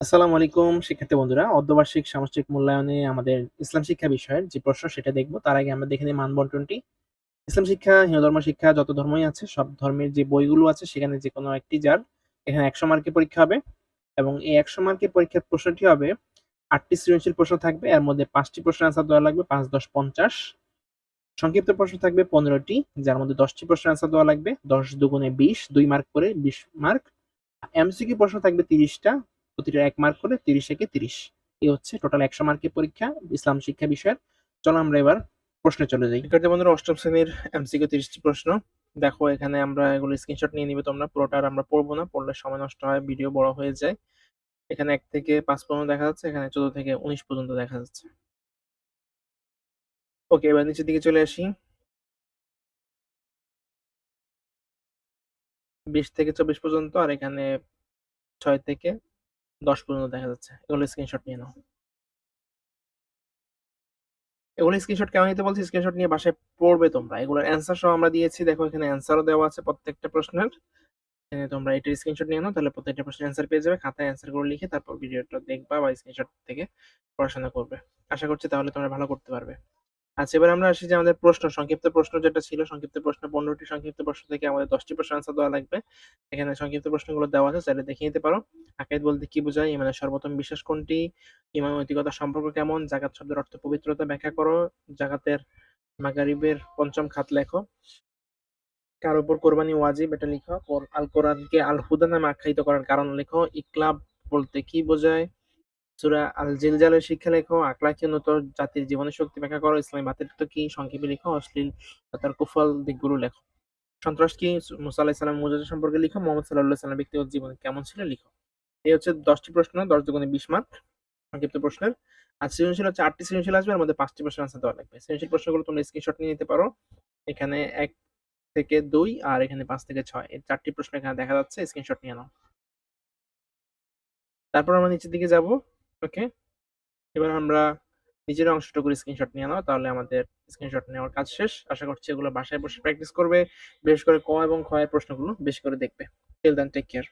আসসালামু আলাইকুম, শিক্ষার্থী বন্ধুরা। অর্ধবার্ষিক সামষ্টিক মূল্যায়নে আমাদের ইসলাম শিক্ষা বিষয়ের যে প্রশ্ন, সেটা দেখব। তার আগে আমরা দেখে নিই মান বন্টনটি ইসলাম শিক্ষা হিন্দু ধর্ম শিক্ষা, যত ধর্মই আছে, সব ধর্মের যে বইগুলো আছে, সেখানে যে কোনো একটি যার, এখানে একশো মার্কের পরীক্ষা হবে। এবং এই একশো মার্কের পরীক্ষার প্রশ্নটি হবে, আটটি সৃজনশীল প্রশ্ন থাকবে। এর মধ্যে পাঁচটি প্রশ্ন আনসার দেওয়া লাগবে, পাঁচ, দশ, পঞ্চাশ। সংক্ষিপ্ত প্রশ্ন থাকবে পনেরোটি, যার মধ্যে দশটি প্রশ্ন আনসার দেওয়া লাগবে। দশ দুগুণে বিশ, দুই মার্ক করে বিশ মার্ক এমসিকিউ প্রশ্ন থাকবে তিরিশটা। প্রতিটা এক মার্ক করে তিরিশ একে তিরিশ। এই হচ্ছে টোটাল একশো মার্কের পরীক্ষা, ইসলাম শিক্ষা বিষয়ের। চলো আমরা এবার প্রশ্নে চলে যাই। শিক্ষার্থী বন্ধুরা, অষ্টম শ্রেণির এমসিকিউ তিরিশটি প্রশ্ন। দেখো, এখানে আমরা এগুলো স্ক্রিনশট নিয়ে নিবে তোমরা। পুরোটা আর আমরা পড়ব না, পড়লে সময় নষ্ট হয় ভিডিও বড় হয়ে যায়। এখানে এক থেকে পাঁচ পর্যন্ত দেখা যাচ্ছে, এখানে চোদ্দ থেকে উনিশ পর্যন্ত দেখা যাচ্ছে। ওকে এবার নিচের দিকে চলে আসি। বিশ থেকে চব্বিশ পর্যন্ত, আর এখানে ছয় থেকে দশ পর্যন্ত দেখা যাচ্ছে। এগুলো স্ক্রিনশট নিয়ে নাও। এগুলো স্ক্রিনশট কেমন নিতে বলছি? স্ক্রিনশট নিয়ে বাসায় পড়বে তোমরা। এগুলোর অ্যান্সার সহ আমরা দিয়েছি। দেখো, এখানে অ্যান্সারও দেওয়া আছে প্রত্যেকটা প্রশ্নের। তোমরা এটার স্ক্রিনশট নিয়ে নাও, তাহলে প্রত্যেকটা প্রশ্নের অ্যান্সার পেয়ে যাবে। খাতায় অ্যান্সার করে লিখে তারপর ভিডিওটা দেখবা বা স্ক্রিনশট থেকে পড়াশোনা করবে। আশা করছি তাহলে তোমরা ভালো করতে পারবে। আচ্ছা এবার আমরা আসি যে আমাদের প্রশ্ন। সংক্ষিপ্ত প্রশ্ন যেটা ছিল, সংক্ষিপ্ত প্রশ্ন পনেরোটি সংক্ষিপ্ত প্রশ্ন থেকে আমাদের দশটি প্রশ্ন আনসার দেওয়া লাগবে। এখানে সংক্ষিপ্ত প্রশ্নগুলো দেওয়া আছে, চাইলে দেখে নিতে পারো। আকাইদ বলতে কি বোঝায়? ইমানের সর্বোত্তম বিশ্বাস কোনটি? ইমান নৈতিকতার সম্পর্ক কেমন? জাকাত শব্দের অর্থ পবিত্রতা ব্যাখ্যা করো। জাকাতের মাগারিবের পঞ্চম খাত লেখো। কার উপর কোরবানি ওয়াজিব? এটা লিখো। আল কোরআনকে আল হুদা নামে আখ্যায়িত করার কারণ লেখো। ইকলাব বলতে কি বোঝায়? সূরা আল জিলজালের শিক্ষা লেখো। আকলাকি উন্নত জাতির জীবনের শক্তি ব্যাখ্যা করো। ইসলামী বাতিত্ব কি? সংক্ষেপে লেখো। অশ্লীল তার কুফল দিকগুলো লেখো। সন্ত্রাস কি? মুসা আলাহিস সালাম মুজাজ সম্পর্কে লিখো। মোহাম্মদ সাল্লাহ সাল্লাম ব্যক্তিগত জীবন কেমন ছিল? লিখো। এই হচ্ছে দশটি প্রশ্ন, দশ দুগুণে বিশ মার্ক, সংক্ষিপ্ত প্রশ্নের। আর সৃজনশীল হচ্ছে আটটি সৃজনশীল আসবে, এর মধ্যে পাঁচটি প্রশ্ন আনসার দেওয়া লাগবে। সৃজনশীল প্রশ্নগুলো তোমরা স্ক্রিনশট নিয়ে নিতে পারো। এখানে এক থেকে দুই আর এখানে পাঁচ থেকে ছয়। এই চারটি প্রশ্ন এখানে দেখা যাচ্ছে স্ক্রিনশট নিয়ে নাও। তারপর আমরা নিচের দিকে যাব ওকে এবার আমরা নিজের অংশটুকু স্ক্রিনশট নিয়ে নাও, তাহলে আমাদের স্ক্রিনশট নেওয়ার কাজ শেষ। আশা করছি এগুলো বাসায় বসে প্র্যাকটিস করবে। বিশেষ করে ক এবং খ এর প্রশ্নগুলো বেশি করে দেখবে। Till then take care